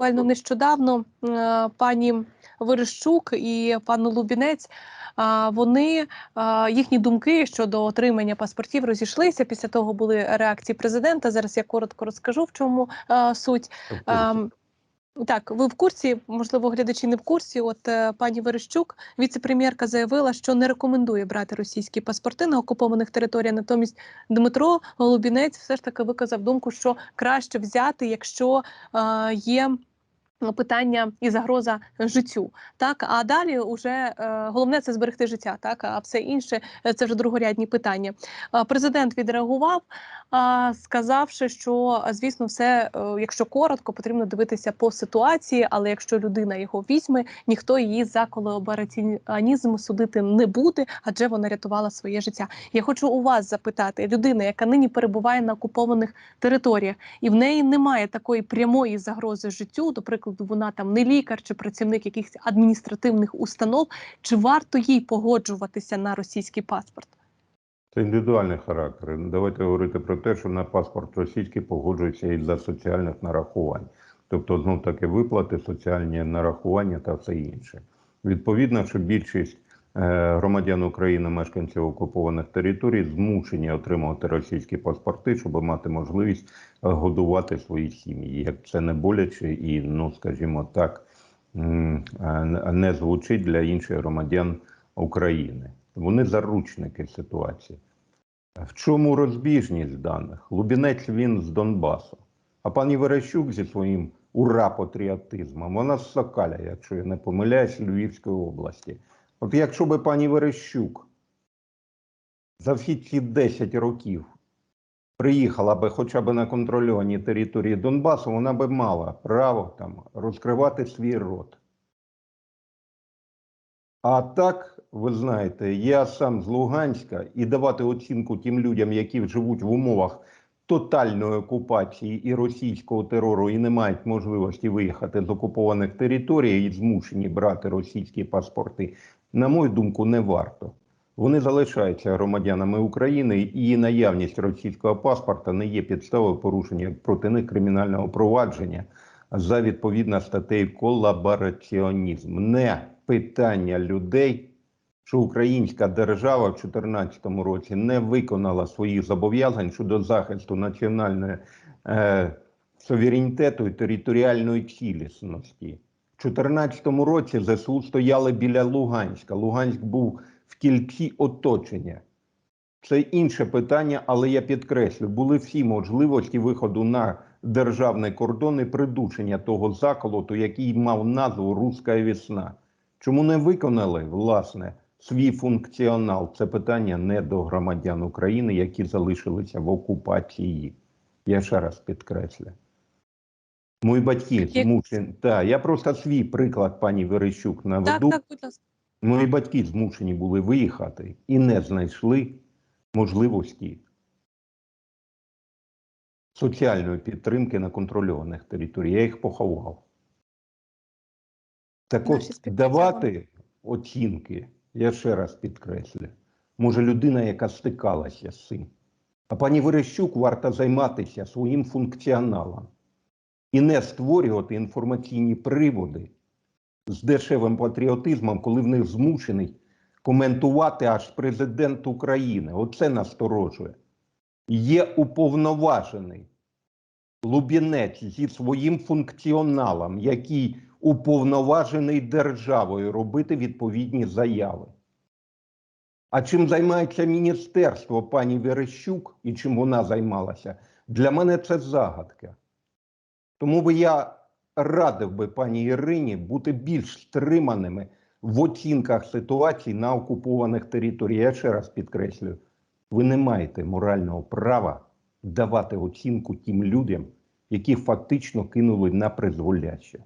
буквально нещодавно е, пані Верещук і пан Лубінець. Вони їхні думки щодо отримання паспортів розійшлися. Після того були реакції президента. Зараз я коротко розкажу, в чому суть. Ем, Так, ви в курсі, можливо, глядачі не в курсі. От е, пані Верещук, віце-прем'єрка, заявила, що не рекомендує брати російські паспорти на окупованих територіях. Натомість Дмитро Голубінець все ж таки виказав думку, що краще взяти, якщо е, є. Питання і загроза життю, так а далі вже е, головне це зберегти життя, так а все інше це вже другорядні питання. Президент відреагував, сказавши, що звісно, все, е, якщо коротко, потрібно дивитися по ситуації, але якщо людина його візьме, ніхто її за колабораціонізм судити не буде, адже вона рятувала своє життя. Я хочу у вас запитати, людина, яка нині перебуває на окупованих територіях, і в неї немає такої прямої загрози життю, до прикладу, вона там не лікар чи працівник якихось адміністративних установ, чи варто їй погоджуватися на російський паспорт? Це індивідуальний характер. Давайте говорити про те, що на паспорт російський погоджується і для соціальних нарахувань, тобто знов таки виплати, соціальні нарахування та все інше. Відповідно, що більшість е, громадян України, мешканців окупованих територій, змушені отримувати російські паспорти, щоб мати можливість е, годувати свої сім'ї. Як це не боляче і, ну скажімо так, е, не звучить для інших громадян України. Вони заручники ситуації. В чому розбіжність даних? Лубінець він з Донбасу. А пані Верещук зі своїм ура-патріотизмом, вона з Сокаля, якщо я не помиляюсь, Львівської області. От якщо би пані Верещук за всі ці 10 років приїхала би хоча б на контрольовані території Донбасу, вона би мала право там розкривати свій рот. А так, ви знаєте, я сам з Луганська і давати оцінку тим людям, які живуть в умовах тотальної окупації і російського терору, і не мають можливості виїхати з окупованих територій і змушені брати російські паспорти, на мою думку, не варто. Вони залишаються громадянами України, і наявність російського паспорта не є підставою порушення проти них кримінального провадження за відповідно статтею колабораціонізм. Не питання людей, що українська держава в 2014 році не виконала своїх зобов'язань щодо захисту національної е, суверенітету і територіальної цілісності. В 2014 році ЗСУ стояли біля Луганська. Луганськ був в кільці оточення. Це інше питання, але я підкреслю, були всі можливості виходу на державний кордон і придушення того заколоту, який мав назву Руська весна. Чому не виконали власне свій функціонал? Це питання не до громадян України, які залишилися в окупації. Я ще раз підкреслю. Мої батьки змушені. Так, я просто свій приклад, пані Верещук, Так, наведу. так, будь ласка. Мої батьки змушені були виїхати і не знайшли можливості соціальної підтримки на контрольованих територіях. Я їх поховав. Так от давати оцінки, я ще раз підкреслю, може людина, яка стикалася з цим. А пані Верещук варто займатися своїм функціоналом і не створювати інформаційні приводи з дешевим патріотизмом, коли в них змушений коментувати аж президент України. Оце насторожує. Є уповноважений Лубінець зі своїм функціоналом, який уповноважений державою робити відповідні заяви. А чим займається міністерство пані Верещук і чим вона займалася, для мене це загадка. Тому би я радив би пані Ірині бути більш стриманими в оцінках ситуації на окупованих територіях. Я ще раз підкреслюю, ви не маєте морального права давати оцінку тим людям, які фактично кинули на призволяще.